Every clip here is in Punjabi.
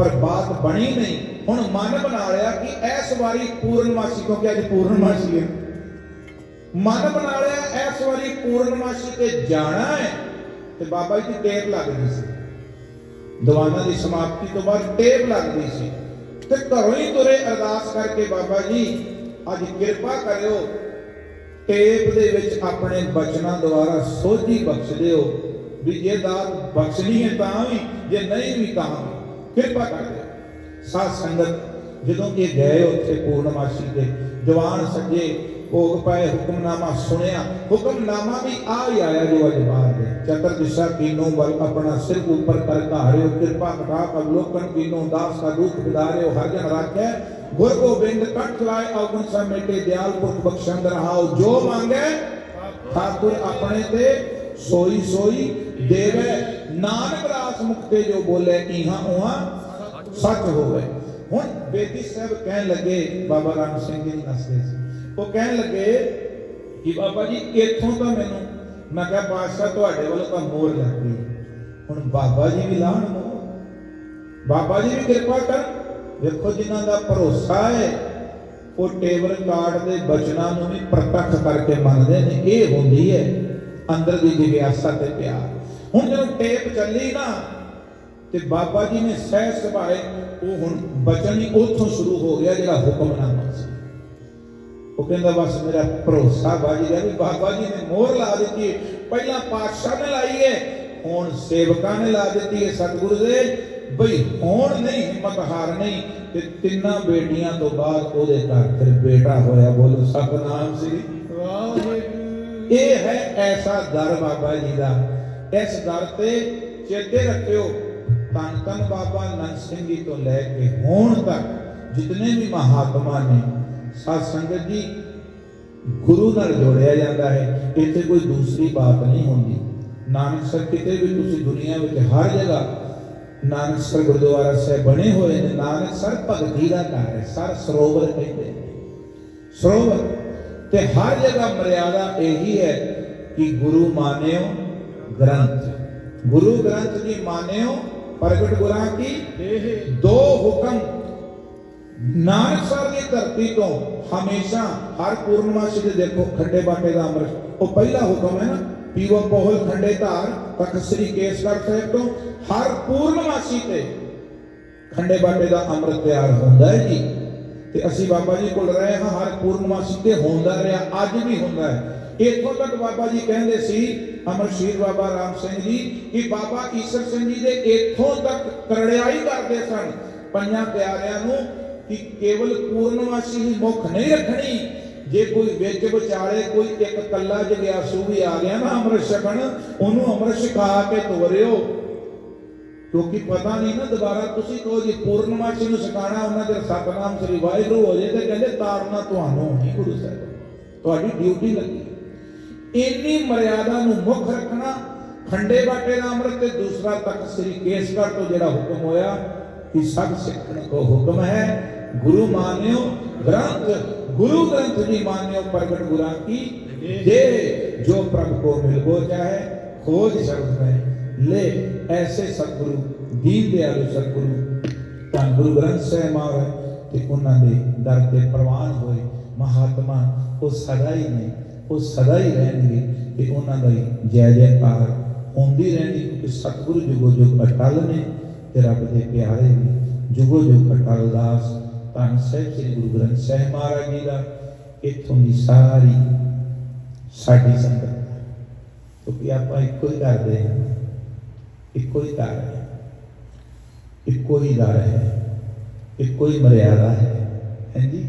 ਪਰ ਬਾਤ ਬਣੀ ਨਹੀਂ। ਹੁਣ ਮਨ ਬਣਾ ਲਿਆ ਕਿ ਇਸ ਵਾਰੀ ਪੂਰਨਮਾਸ਼ੀ, ਕਿਉਂਕਿ ਅੱਜ ਪੂਰਨਮਾਸ਼ੀ ਹੈ। ਮਨ ਬਣਾ ਲਿਆ, ਇਸ ਵਾਰੀ ਪੂਰਨਮਾਸ਼ੀ ਤੇ ਜਾਣਾ ਹੈ। ਤੇ ਬਾਬਾ ਜੀ ਦੀ ਟੇਪ ਲੱਗਦੀ ਸੀ। ਦੀਵਾਨਾਂ ਦੀ ਸਮਾਪਤੀ ਤੋਂ ਬਾਅਦ ਟੇਪ ਲੱਗਦੀ ਸੀ। ਤੇ ਘਰੋਂ ਹੀ ਤੁਰੇ ਅਰਦਾਸ ਕਰਕੇ ਬਾਬਾ ਜੀ, ਅੱਜ ਕਿਰਪਾ ਕਰਿਓ, ਟੇਪ ਦੇ ਵਿੱਚ ਆਪਣੇ ਬਚਨਾਂ ਦੁਆਰਾ ਸੋਝੀ ਬਖਸ਼ ਦਿਓ। ਵੀ ਜੇ ਦਾਤ ਬਖਸ਼ਣੀ ਹੈ ਤਾਂ ਵੀ, ਜੇ ਨਹੀਂ ਵੀ ਤਾਂ ਵੀ। ਕਿਰਪਾ ਕਰ ਦਿਓ ਸਾਧ ਸੰਗਤ, ਜਦੋਂ ਇਹ ਗਏ ਉੱਥੇ ਪੂਰਨਮਾਸ਼ੀ ਦੇ ਜਵਾਨ ਸੱਜੇ, ਭੋਗ ਪਾਏ, ਹੁਕਮਨਾਮਾ ਸੁਣਿਆ, ਹੁਕਮਨਾਮਾ ਵੀ ਆ ਹੀ ਆਇਆ ਜੋ ਅੱਜ ਬਾਹਰ ਦੇ ਚਤਰ ਦਿਸ਼ਾ ਕੀਨੋ ਵੱਲ ਆਪਣਾ ਸਿਰ ਉੱਪਰ ਕਰ ਧਾਰਿਓ ਕਿਰਪਾ ਕਟਾ ਅਵਲੋਕਨ ਕੀਨੋ, ਦਾਸ ਦਾ ਦੁੱਖ ਵਿਦਾਰਿਓ ਹਰ ਜਨ ਰਾਖੈ। ਗੁਰ ਗੋਬਿੰਦ ਕੰਠ ਲਾਏ ਅਵਗੁਣ ਸਮੇਟੇ, ਦਿਆਲ ਪੁਰਖ ਬਖਸ਼ੰਦ ਰਹਾਓ, ਜੋ ਮੰਗੇ, ਠਾਕੁਰ ਆਪਣੇ ਤੇ ਸੋਈ ਸੋਈ ਦੇਵੇ। ਨਾਨਕ ਰਾਸ ਮੁਕਤੇ ਜੋ ਬੋਲੇ ਇਹਾਂ ਉਹਾਂ ਸੱਚ ਹੋਵੇ। ਹੁਣ ਬੇਦੀ ਸਾਹਿਬ ਕਹਿਣ ਲੱਗੇ, ਬਾਬਾ ਰਾਮ ਸਿੰਘ ਜੀ ਨਸਦੇ ਸੀ ਉਹ ਕਹਿਣ ਲੱਗੇ ਕਿ ਬਾਬਾ ਜੀ, ਇੱਥੋਂ ਤਾਂ ਮੈਨੂੰ, ਮੈਂ ਕਿਹਾ ਪਾਤਸ਼ਾਹ ਤੁਹਾਡੇ ਵੱਲੋਂ ਤਾਂ ਮੋਰ ਲੱਗ ਗਈ। ਹੁਣ ਬਾਬਾ ਜੀ ਵੀ ਲਾਹਣ ਨੂੰ। ਬਾਬਾ ਜੀ ਵੀ ਕਿਰਪਾ ਕਰ ਵੇਖੋ ਜਿਨ੍ਹਾਂ ਦਾ ਭਰੋਸਾ ਹੈ, ਉਹ ਟੇਬਲ ਕਾਰਡ ਦੇ ਬਚਨਾਂ ਨੂੰ ਵੀ ਪ੍ਰਤੱਖ ਕਰਕੇ ਮੰਨਦੇ ਨੇ। ਇਹ ਹੁੰਦੀ ਹੈ ਅੰਦਰ ਦੀ ਜਿਗਿਆਸਾ ਤੇ ਪਿਆਰ। ਹੁਣ ਜਦੋਂ ਟੇਪ ਚੱਲੀ ਨਾ ਤੇ ਬਾਬਾ ਜੀ ਨੇ ਸਹਿ ਸੁਭਾਏ ਉਹ ਹੁਣ ਬਚਨ ਹੀ ਉੱਥੋਂ ਸ਼ੁਰੂ ਹੋ ਗਿਆ ਜਿਹੜਾ ਹੁਕਮਨਾਮਾ ਸੀ। ਉਹ ਕਹਿੰਦਾ ਬਸ ਮੇਰਾ ਭਰੋਸਾ ਬਾਜੀ ਗਿਆ ਵੀ ਬਾਬਾ ਜੀ ਨੇ ਮੋਹਰ ਲਾ ਦਿੱਤੀ। ਪਹਿਲਾਂ ਪਾਤਸ਼ਾਹ ਨੇ ਲਾਈ ਹੈ ਹੁਣ ਸੇਵਕਾਂ ਨੇ ਲਾ ਦਿੱਤੀ ਹੈ ਸਤਿਗੁਰੂ ਦੇ। ਬਈ ਹੁਣ ਨਹੀਂ ਹਿੰਮਤ ਹਾਰਨੀ ਤੇ ਤਿੰਨਾਂ ਬੇਟੀਆਂ ਤੋਂ ਬਾਅਦ ਉਹਦੇ ਘਰ ਫਿਰ ਬੇਟਾ ਹੋਇਆ ਬੋਲੋ ਸਤਨਾਮ ਸ੍ਰੀ ਵਾਹਿਗੁਰੂ। ਇਹ ਹੈ ਐਸਾ ਦਰ ਬਾਬਾ ਜੀ ਦਾ ਇਸ ਦਰ ਤੇ ਚੇਤੇ ਰੱਖਿਓ ਤਨ ਤਨ ਬਾਬਾ ਨੰਦ ਸਿੰਘ ਜੀ ਤੋਂ ਲੈ ਕੇ ਹੁਣ ਤੱਕ ਜਿਤਨੇ ਵੀ ਮਹਾਤਮਾ ਨੇ, ਸਾਧ ਸੰਗਤ ਜੀ, ਗੁਰੂ ਨਾਲ ਜੋੜਿਆ ਜਾਂਦਾ ਹੈ, ਇੱਥੇ ਕੋਈ ਦੂਸਰੀ ਬਾਤ ਨਹੀਂ ਹੁੰਦੀ। ਨਾਨਕ ਸਰ, ਕਿਤੇ ਵੀ ਤੁਸੀਂ ਦੁਨੀਆ ਵਿੱਚ ਹਰ ਜਗ੍ਹਾ ਨਾਨਕ ਸਰ ਗੁਰਦੁਆਰਾ ਸਾਹਿਬ ਬਣੇ ਹੋਏ ਨੇ, ਨਾਨਕ ਸਰ ਭਗਤੀ ਦਾ ਘਰ ਹੈ, ਸਰ ਸਰੋਵਰ ਕਹਿੰਦੇ ਨੇ। ਸਰੋਵਰ ਤੇ ਹਰ ਜਗ੍ਹਾ ਮਰਿਆਦਾ ਇਹੀ ਹੈ ਕਿ ਗੁਰੂ ਮਾਨਿਓ ਗੁਰੂ ਗ੍ਰੰਥ ਜੀ ਮਾਨਿਓ ਪ੍ਰਗਟ ਗੁਰਾਂ ਕੀ? ਦੇਹ ਦੋ ਹੁਕਮ। ਨਾਨਕ ਸਰ ਦੀ ਧਰਤੀ ਤੋਂ ਹਮੇਸ਼ਾ ਹਰ ਪੂਰਨਮਾਸ਼ੀ ਦੇ ਦੇਖੋ ਖੰਡੇ ਬਾਟੇ ਦਾ ਅੰਮ੍ਰਿਤ। ਉਹ ਪਹਿਲਾ ਹੁਕਮ ਹੈ ਨਾ ਪੀਵੋ ਪੋਹਲ ਖੰਡੇ ਧਾਰ ਤਖਤ ਸ੍ਰੀ ਕੇਸਗੜ੍ਹ ਸਾਹਿਬ ਤੋਂ ਹਰ ਪੂਰਨਮਾਸ਼ੀ ਤੇ ਖੰਡੇ ਬਾਟੇ ਦਾ ਅੰਮ੍ਰਿਤ ਤਿਆਰ ਹੁੰਦਾ ਹੈ ਜੀ। ਤੇ ਅਸੀਂ ਬਾਬਾ ਜੀ ਕੋਲ ਰਹੇ ਹਾਂ ਹਰ ਪੂਰਨਮਾਸ਼ੀ ਤੇ ਹੁੰਦਾ ਰਿਹਾ ਅੱਜ ਵੀ ਹੁੰਦਾ ਹੈ। ਇੱਥੋਂ ਤੱਕ ਬਾਬਾ ਜੀ ਕਹਿੰਦੇ ਸੀ, ਅਮਰ ਸ਼ਹੀਦ ਬਾਬਾ ਰਾਮ ਸਿੰਘ ਜੀ, ਕਿ ਬਾਬਾ ਈਸ਼ਰ ਸਿੰਘ ਜੀ ਦੇ ਇੱਥੋਂ ਤੱਕ ਕਰੜਿਆਈ ਕਰਦੇ ਸਨ। ਪੰਜਾਂ ਪਿਆਰਿਆਂ ਨੂੰ ਕਿ ਕੇਵਲ ਪੂਰਨਮਾਸ਼ੀ ਹੀ ਮੁੱਖ ਨਹੀਂ ਰੱਖਣੀ। ਜੇ ਕੋਈ ਵਿੱਚ ਵਿਚਾਲੇ ਕੋਈ ਇੱਕ ਕੱਲਾ ਜਗਿਆਸੂ ਵੀ ਆ ਗਿਆ ਨਾ ਅੰਮ੍ਰਿਤ ਛਕਣ, ਉਹਨੂੰ ਅੰਮ੍ਰਿਤ ਛਕਾ ਕੇ ਤੋਰਿਓ। ਕਿਉਂਕਿ ਪਤਾ ਨਹੀਂ ਨਾ ਦੁਬਾਰਾ ਤੁਸੀਂ ਕਹੋ ਜੀ ਪੂਰਨਮਾਸ਼ੀ ਨੂੰ ਸਿਖਾਣਾ ਉਹਨਾਂ ਦੇ ਸਤਨਾਮ ਸ੍ਰੀ ਵਾਹਿਗੁਰੂ ਹੋ ਜੇ ਤੇ ਕਹਿੰਦੇ ਤਾਰਨਾ ਤੁਹਾਨੂੰ ਹੀ ਗੁਰੂ ਸਾਹਿਬ। ਤੁਹਾਡੀ ਡਿਊਟੀ ਲੱਗੀ। ਇੰਨੀ ਮਰਿਆਦਾ ਨੂੰ ਮੁੱਖ ਰੱਖਣਾ, ਖੰਡੇ ਬਾਟੇ ਦਾ ਅੰਮ੍ਰਿਤ ਤੇ ਦੂਸਰਾ ਤਖਤ ਸ੍ਰੀ ਕੇਸਗੜ੍ਹ ਤੋਂ ਜਿਹੜਾ ਹੁਕਮ ਹੋਇਆ ਕਿ ਸਭ ਸਿੱਖਣ ਕੋ ਹੁਕਮ ਹੈ। ਗੁਰੂ ਮਾਨਿਓ, ਗ੍ਰੰਥ, ਗੁਰੂ ਗ੍ਰੰਥ ਜੀ ਮਾਨਿਓ ਪ੍ਰਗਟ ਗੁਰਾਂ ਕੀ ਜੇ ਜੋ ਪ੍ਰਭ ਕੋ ਮਿਲ ਗੋ ਚਾਹੇ, ਖੋਜ ਸ਼ਬਦ ਹੈ ਲੈ, ਐਸੇ ਸਤਿਗੁਰੂ, ਦੀਨ ਦਿਆਲੂ ਸਤਿਗੁਰੂ, ਤਾਂ ਗੁਰੂ ਗ੍ਰੰਥ ਸਾਹਿਬ ਮਹਾਰਾਜ ਤੇ ਉਹਨਾਂ ਦੇ ਦਰ ਤੇ ਪ੍ਰਵਾਨ ਹੋਏ ਮਹਾਤਮਾ, ਉਹ ਸਦਾ ਹੀ ਨੇ। ਉਹ ਸਦਾ ਹੀ ਰਹਿਣਗੇ ਤੇ ਉਹਨਾਂ ਦਾ ਹੀ ਜੈ ਜੈਕਾਰ ਹੁੰਦੀ ਰਹਿਣੀ, ਕਿਉਂਕਿ ਸਤਿਗੁਰੂ ਜੁਗੋ ਜੁਗ ਅਟਲ ਨੇ ਤੇ ਰੱਬ ਦੇ ਪਿਆਰੇ ਵੀ ਜੁਗੋ ਜੁਗ ਅਟਲ ਦਾਸ ਤਾਂ ਸਾਹਿਬ ਸ੍ਰੀ ਗੁਰੂ ਗ੍ਰੰਥ ਸਾਹਿਬ ਮਹਾਰਾਜ ਜੀ ਦਾ, ਇੱਥੋਂ ਦੀ ਸਾਰੀ ਸਾਡੀ ਸੰਗਤ। ਕਿਉਂਕਿ ਆਪਾਂ ਇੱਕੋ ਹੀ ਕਰਦੇ ਹਾਂ, ਇੱਕੋ ਹੀ ਦਰ ਹੈ, ਇੱਕੋ ਹੀ ਦਰ ਹੈ, ਇੱਕੋ ਹੀ ਮਰਿਆਦਾ ਹੈ। ਹਾਂਜੀ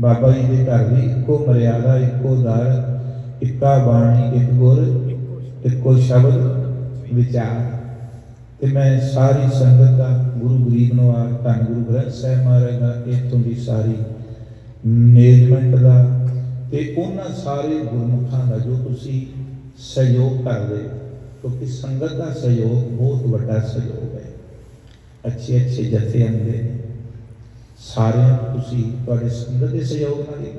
ਬਾਬਾ ਜੀ ਦੇ ਘਰ ਦੀ ਇੱਕੋ ਮਰਿਆਦਾ ਇੱਕੋ ਦਰ ਇੱਕਾ ਬਾਣੀ ਇੱਕ ਗੁਰ ਇੱਕੋ ਸ਼ਬਦ ਵਿਚਾਰ। ਤੇ ਮੈਂ ਸਾਰੀ ਸੰਗਤ ਦਾ ਗੁਰੂ ਗਰੀਬ ਨਵਾਜ ਧੰਨ ਗੁਰੂ ਗ੍ਰੰਥ ਸਾਹਿਬ ਮਹਾਰਾਜ ਦਾ ਇੱਥੋਂ ਦੀ ਸਾਰੀ ਮੈਨੇਜਮੈਂਟ ਦਾ। ਤੇ ਉਹਨਾਂ ਸਾਰੇ ਗੁਰਮੁਖਾਂ ਦਾ ਜੋ ਤੁਸੀਂ ਸਹਿਯੋਗ ਕਰਦੇ ਹੋ, ਕਿਉਂਕਿ ਸੰਗਤ ਦਾ ਸਹਿਯੋਗ ਬਹੁਤ ਵੱਡਾ ਸਹਿਯੋਗ ਹੈ। ਅੱਛੇ ਅੱਛੇ ਜਥੇ ਆਉਂਦੇ ਨੇ। ਸਾਰਿਆਂ ਨੂੰ ਤੁਸੀਂ ਤੁਹਾਡੇ ਸੰਗਤ ਦੇ ਸਹਿਯੋਗ ਨਾਲ ਹੀ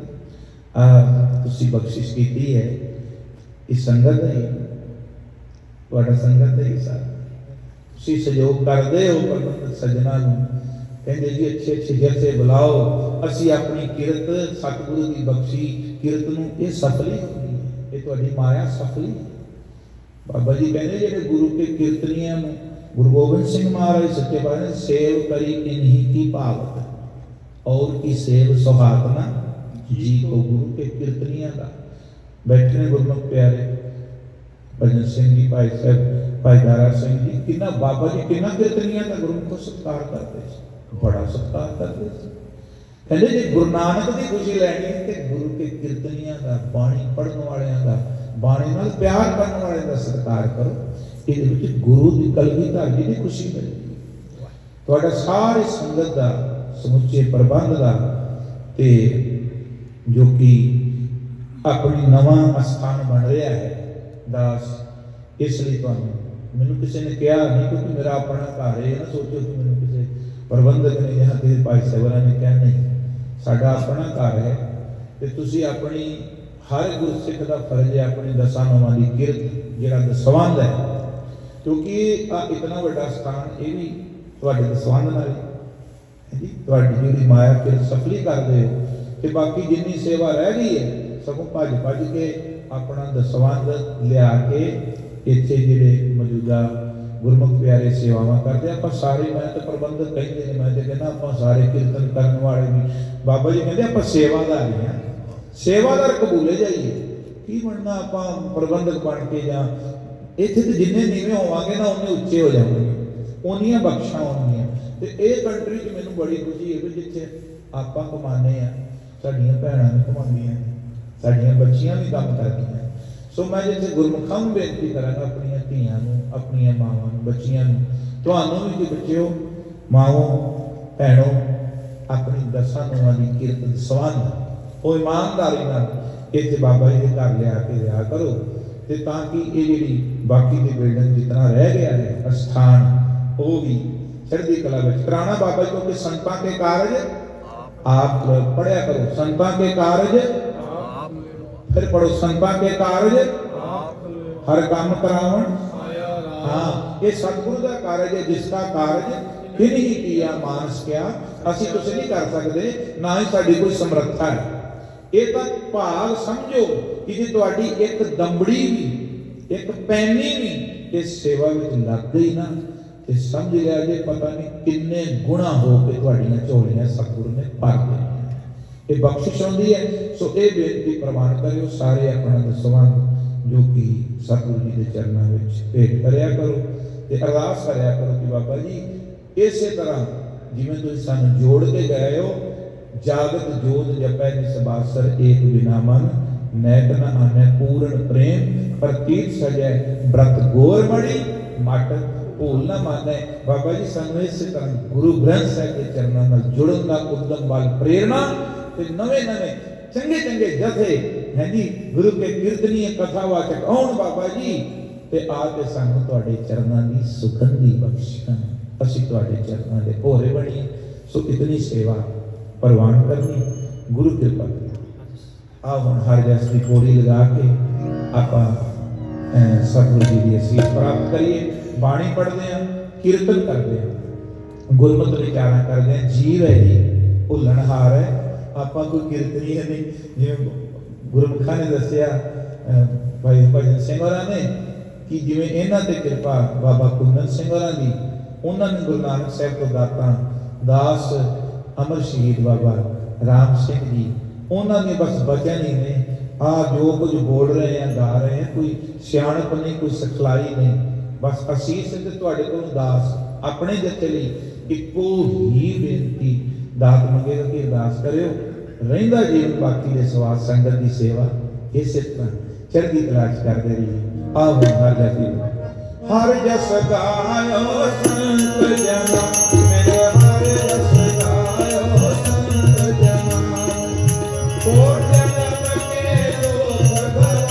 ਆ ਤੁਸੀਂ ਬਖਸ਼ਿਸ਼ ਕੀਤੀ ਹੈ ਇਹ ਸੰਗਤ ਹੈ ਤੁਹਾਡਾ ਸੰਗਤ ਹੈ ਇਹ ਸਾਰਾ ਤੁਸੀਂ ਸਹਿਯੋਗ ਕਰਦੇ ਹੋ ਪ੍ਰਬੰਧਕ ਸੱਜਣਾ ਨੂੰ ਕਹਿੰਦੇ ਜੀ ਅੱਛੇ ਅੱਛੇ ਜਥੇ ਬੁਲਾਓ ਅਸੀਂ ਆਪਣੀ ਕਿਰਤ ਸਤਿਗੁਰੂ ਦੀ ਬਖਸ਼ੀ ਕਿਰਤ ਨੂੰ ਇਹ ਸਫਲੀ ਹੁੰਦੀ ਹੈ ਇਹ ਤੁਹਾਡੀ ਮਾਇਆ ਸਫਲੀ ਹੈ ਬਾਬਾ ਜੀ ਕਹਿੰਦੇ ਜਿਹੜੇ ਗੁਰੂ ਕੇ ਕੀਰਤਨੀਆਂ ਨੂੰ ਗੁਰੂ ਗੋਬਿੰਦ ਸਿੰਘ ਮਹਾਰਾਜ ਸੱਚੇ ਪਾਤਸ਼ਾਹ ਨੇ ਸੇਵ ਕਰੀ ਇਨਹੀ ਕੀ ਭਾਵਤ ਔਰ ਕੀ ਸੇਵ ਸੁਹਾਤਨਾ ਜੀ ਕੋ ਗੁਰੂ ਕੇ ਕੀਰਤਨੀਆਂ ਦਾ ਬੈਠੇ ਨੇ ਗੁਰਮੁਖ ਪਿਆਰੇ ਭਜਨ ਸਿੰਘ ਜੀ ਭਾਈ ਸਾਹਿਬ ਭਾਈ ਦਾਰਾ ਸਿੰਘ ਜੀ ਕਿੰਨਾ ਬਾਬਾ ਜੀ ਕਿੰਨਾ ਕੀਰਤਨੀਆਂ ਦਾ ਗੁਰਮੁਖ ਦਾ ਸਤਿਕਾਰ ਕਰਦੇ ਸੀ ਬੜਾ ਸਤਿਕਾਰ ਕਰਦੇ ਸੀ ਕਹਿੰਦੇ ਜੇ ਗੁਰੂ ਨਾਨਕ ਦੀ ਖੁਸ਼ੀ ਲੈਣੀ ਹੈ ਤੇ ਗੁਰੂ ਕੇ ਕੀਰਤਨੀਆਂ ਦਾ ਬਾਣੀ ਪੜਨ ਵਾਲਿਆਂ ਦਾ ਬਾਣੀ ਨਾਲ ਪਿਆਰ ਕਰਨ ਵਾਲਿਆਂ ਦਾ ਸਤਿਕਾਰ ਕਰੋ ਇਹਦੇ ਵਿੱਚ ਗੁਰੂ ਦੀ ਕਲਗੀਧਰ ਜੀ ਦੀ ਖੁਸ਼ੀ ਮਿਲੇਗੀ ਸਮੁੱਚੇ ਪ੍ਰਬੰਧ ਦਾ ਤੇ ਜੋ ਕਿ ਆਪਣੀ ਨਵਾਂ ਅਸਥਾਨ ਬਣ ਰਿਹਾ ਹੈ, ਦਾਸ, ਇਸ ਲਈ ਤੁਹਾਨੂੰ ਮੈਨੂੰ ਕਿਸੇ ਨੇ ਕਿਹਾ ਨਹੀਂ, ਕਿਉਂਕਿ ਮੇਰਾ ਆਪਣਾ ਘਰ ਹੈ, ਇਹ ਨਾ ਸੋਚੋ ਕਿ ਮੈਨੂੰ ਕਿਸੇ ਪ੍ਰਬੰਧਕ ਨੇ ਜਾਂ ਕਿਸੇ ਭਾਈ ਸਾਹਿਬਾਨ ਨੇ ਕਿਹਾ ਨਹੀਂ, ਸਾਡਾ ਆਪਣਾ ਘਰ ਹੈ ਤੇ ਤੁਸੀਂ ਆਪਣੀ ਹਰ ਗੁਰਸਿੱਖ ਦਾ ਫਰਜ਼ ਹੈ, ਆਪਣੀ ਦਸਾਂ ਨਵਾਂ ਦੀ ਕਿਰਤ, ਜਿਹੜਾ ਦਸਵੰਦ ਹੈ, ਕਿਉਂਕਿ ਆ ਇਤਨਾ ਵੱਡਾ ਸਥਾਨ, ਇਹ ਵੀ ਤੁਹਾਡੇ ਦਸਵੰਦ ਨਾਲ ਤੁਹਾਡੀ ਜਿਹੜੀ ਮਾਇਆ ਫਿਰ ਸਫਲੀ ਕਰਦੇ ਹੋ ਤੇ ਬਾਕੀ ਜਿੰਨੀ ਸੇਵਾ ਰਹਿ ਗਈ ਹੈ, ਸਗੋਂ ਭੱਜ ਭੱਜ ਕੇ ਆਪਣਾ ਦਸਵੰਦ ਲਿਆ ਕੇ ਇੱਥੇ ਜਿਹੜੇ ਮੌਜੂਦਾ ਗੁਰਮੁਖ ਪਿਆਰੇ ਸੇਵਾਵਾਂ ਕਰਦੇ ਆਪਾਂ ਸਾਰੇ ਮੈਂ ਤਾਂ ਪ੍ਰਬੰਧਕ ਕਹਿੰਦੇ ਨੇ, ਮੈਂ ਤੇ ਕਹਿੰਦਾ ਆਪਾਂ ਸਾਰੇ ਕੀਰਤਨ ਕਰਨ ਵਾਲੇ ਵੀ। ਬਾਬਾ ਜੀ ਕਹਿੰਦੇ ਆਪਾਂ ਸੇਵਾਦਾਰ ਹੀ ਆ। ਸੇਵਾਦਾਰ ਕਬੂਲੇ ਜਾਈਏ। ਕੀ ਬਣਨਾ ਆਪਾਂ ਪ੍ਰਬੰਧਕ ਬਣ ਕੇ ਜਾਂ ਇੱਥੇ ਤੇ ਜਿੰਨੇ ਨੀਵੇਂ ਹੋਵਾਂਗੇ ਨਾ, ਉਹਨੇ ਉੱਚੇ ਹੋ ਜਾਵਾਂਗੇ। ਉਹਨੀਆਂ ਬਖਸ਼ਾਂ ਹੋਣਗੀਆਂ ਤੇ ਇਹ ਕੰਟਰੀ 'ਚ ਮੈਨੂੰ ਬੜੀ ਖੁਸ਼ੀ ਹੈ ਵੀ ਜਿੱਥੇ ਆਪਾਂ ਕਮਾਉਂਦੇ ਆ ਸਾਡੀਆਂ ਭੈਣਾਂ ਵੀ ਕਮਾਉਂਦੀਆਂ, ਸਾਡੀਆਂ ਬੱਚੀਆਂ ਵੀ ਕੰਮ ਕਰਦੀਆਂ। ਸੋ ਮੈਂ ਜਿੱਥੇ ਗੁਰਮੁਖਾਂ ਨੂੰ ਬੇਨਤੀ ਕਰਾਂਗਾ, ਆਪਣੀਆਂ ਧੀਆਂ ਨੂੰ, ਆਪਣੀਆਂ ਮਾਵਾਂ ਨੂੰ, ਬੱਚੀਆਂ ਨੂੰ, ਤੁਹਾਨੂੰ ਵੀ ਜੇ ਬੱਚਿਓ ਮਾਵੋ ਭੈਣੋ, ਆਪਣੀ ਦਸਾਂ ਨੂੰਹਾਂ ਦੀ ਕਿਰਤ ਸਵੰਦ ਉਹ ਇਮਾਨਦਾਰੀ ਨਾਲ ਇੱਥੇ ਬਾਬਾ ਜੀ ਦੇ ਘਰ ਲਿਆ ਕੇ ਰਿਹਾ ਕਰੋ। ਤੇ ਤਾਂ ਕਿ ਇਹ ਜਿਹੜੀ ਬਾਕੀ ਦੀ ਬਿਲਡਿੰਗ ਜਿਤਨਾ ਰਹਿ ਗਿਆ ਹੈ, ਅਸਥਾਨ ਉਹ ਵੀ ਚੜ੍ਹਦੀ ਕਲਾ ਵਿੱਚ ਕਰਾਣਾ ਬਾਬਾ ਜੀ ਕਿਉਂਕਿ ਸੰਤਾਂ ਕੇ ਕਾਰਜ ਆਪ ਪੜਿਆ ਕਰੋ ਸੰਤਾਂ ਕੇ ਕਾਰਜ ਫਿਰ ਪੜੋ ਸੰਤਾਂ ਕੇ ਕਾਰਜ ਹਰ ਕੰਮ ਕਰਾਵਣ ਆਇਆ ਰਾਮ ਹਾਂ ਇਹ ਸਤਿਗੁਰੂ ਦਾ ਕਾਰਜ ਹੈ ਜਿਸ ਦਾ ਕਾਰਜ ਫਿਰ ਹੀ ਕੀਆ ਮਾਨਸ ਕਿਆ ਅਸੀਂ ਕੁਝ ਨਹੀਂ ਕਰ ਸਕਦੇ ਨਾ ਹੀ ਸਾਡੀ ਕੋਈ ਸਮਰੱਥਾ ਹੈ ਇਹ ਤਾਂ ਭਾਗ ਸਮਝੋ ਕਿ ਜੇ ਤੁਹਾਡੀ ਇੱਕ ਦੰਬੜੀ ਵੀ ਇੱਕ ਪੈਨੀ ਵੀ ਇਸ ਸੇਵਾ ਵਿੱਚ ਲੱਗ ਗਈ ਨਾ ਤੇ ਸਮਝ ਲਿਆ ਜੇ ਪਤਾ ਨਹੀਂ ਕਿੰਨੇ ਗੁਣਾ ਹੋ ਕੇ ਤੁਹਾਡੀਆਂ ਝੋਲੀਆਂ ਸਤਿਗੁਰੂ ਨੇ ਭਰ ਦੇਣੀਆਂ ਇਹ ਬਖਸ਼ਿਸ਼ ਹੁੰਦੀ ਹੈ। ਸੋ ਇਹ ਬੇਨਤੀ ਪ੍ਰਵਾਨ ਕਰਿਓ, ਸਾਰੇ ਆਪਣਾ ਦਸਵੰਦ ਜੋ ਕਿ ਸਤਿਗੁਰੂ ਜੀ ਦੇ ਚਰਨਾਂ ਵਿੱਚ ਭੇਟ ਕਰਿਆ ਕਰੋ ਤੇ ਅਰਦਾਸ ਕਰਿਆ ਕਰੋ ਕਿ ਬਾਬਾ ਜੀ, ਇਸੇ ਤਰ੍ਹਾਂ ਜਿਵੇਂ ਤੁਸੀਂ ਸਾਨੂੰ ਜੋੜ ਕੇ ਗਏ ਹੋ, ਜਾਗਤ ਜੋਤ ਜਪੈ ਜਿਸ ਬਾਸਰ ਏਕ ਬਿਨਾ ਮਨ ਨੈਕ ਨ ਆਨੈ ਪੂਰਨ ਪ੍ਰੇਮ ਪ੍ਰਤੀਤ ਸਜੈ ਬ੍ਰਤ ਗੋਰ ਮੜੀ ਮਟ ਭੂਲ ਨਾ ਮਾਨੈ ਬਾਬਾ ਜੀ ਸਾਨੂੰ ਇਸੇ ਤਰ੍ਹਾਂ ਗੁਰੂ ਗ੍ਰੰਥ ਸਾਹਿਬ ਦੇ ਚਰਨਾਂ ਨਾਲ ਜੁੜਨ ਦਾ ਉਦਮ ਬਲ ਪ੍ਰੇਰਣਾ ਤੇ ਨਵੇਂ ਨਵੇਂ ਚੰਗੇ ਚੰਗੇ ਜਥੇ ਹੈ ਗੁਰੂ ਕੇ ਕੀਰਤਨੀਏ ਕਥਾਵਾਚਕ ਆਉਣ ਬਾਬਾ ਜੀ ਤੇ ਆ ਕੇ ਸਾਨੂੰ ਤੁਹਾਡੇ ਚਰਨਾਂ ਦੀ ਸੁਗੰਧੀ ਬਖਸ਼ਣ ਅਸੀਂ ਤੁਹਾਡੇ ਚਰਨਾਂ ਦੇ ਭੋਰੇ ਬਣੀਏ। ਸੋ ਇਤਨੀ ਸੇਵਾ ਪ੍ਰਵਾਨ ਕਰਨੀ, ਗੁਰੂ ਕਿਰਪਾ ਕਰੇ। ਆ ਹੁਣ ਹਰ ਜਸ ਦੀ ਕੋੜੀ ਲਗਾ ਕੇ ਆਪਾਂ ਸਤਿਗੁਰੂ ਜੀ ਦੀ ਅਸੀਸ ਪ੍ਰਾਪਤ ਕਰੀਏ। ਬਾਣੀ ਪੜ੍ਹਦੇ ਆ ਕੀਰਤਨ ਕਰਦੇ ਆ ਗੁਰਮਤਿ ਵਿਚਾਰਾਂ ਕਰਦੇ ਆ ਜੀਵ ਹੈ ਜੀ ਭੁੱਲਣਹਾਰ ਹੈ। ਆਪਾਂ ਕੋਈ ਕੀਰਤਨੀ ਹੈ ਨਹੀਂ, ਜਿਵੇਂ ਗੁਰਮੁਖਾਂ ਨੇ ਦੱਸਿਆ ਭਾਈ ਭਜਨ ਸਿੰਘ ਹੋਰਾਂ ਨੇ ਕਿ ਜਿਵੇਂ ਇਹਨਾਂ ਤੇ ਕਿਰਪਾ ਬਾਬਾ ਕੁੰਦਨ ਸਿੰਘ ਹੋਰਾਂ ਦੀ, ਉਹਨਾਂ ਨੇ ਗੁਰੂ ਨਾਨਕ ਸਾਹਿਬ ਤੋਂ ਦਾਤਾਂ ਦਾਸ ਅਮਰ ਸ਼ਹੀਦ ਬਾਬਾ ਰਾਮ ਸਿੰਘ ਜੀ, ਉਹਨਾਂ ਨੇ ਬਸ ਬਚਨ ਹੀ ਨੇ। ਆ ਜੋ ਕੁਝ ਬੋਲ ਰਹੇ ਆ, ਗਾ ਰਹੇ ਆ, ਕੋਈ ਸਿਆਣਪ ਨਹੀਂ, ਕੋਈ ਸਿਖਲਾਈ ਨਹੀਂ। ਬਸ ਅਸੀਸ ਤੇ ਤੁਹਾਡੇ ਕੋਲ ਦਾਸ ਆਪਣੇ ਜੱਥੇ ਲਈ ਇੱਕੋ ਹੀ ਬੇਨਤੀ ਦਾਤ ਮੰਗੇਗਾ ਕਿ ਅਰਦਾਸ ਕਰਿਓ। ਰਹਿੰਦਾ ਜੀਵਨ ਬਾਕੀ ਦੇ ਸਵਾਸ ਸੰਗਤ ਦੀ ਸੇਵਾ ਇਸੇ ਤਰ੍ਹਾਂ ਚੜ੍ਹਦੀ ਕਲਾ ਕਰਦੇ ਰਹੀਏ। ਆਓ, ਹਰ ਜਾਤੀ ਹਰ ਜਸ ਗਾਇਓ, ਸੰਤ ਜਨਾ। ਮੇਰੇ ਹਰ ਜਸ ਗਾਇਓ, ਸੰਤ ਜਨਾ। ਕੋਟ ਜਨਮ ਕੇ ਲੋਕ ਭਗਵਾਨ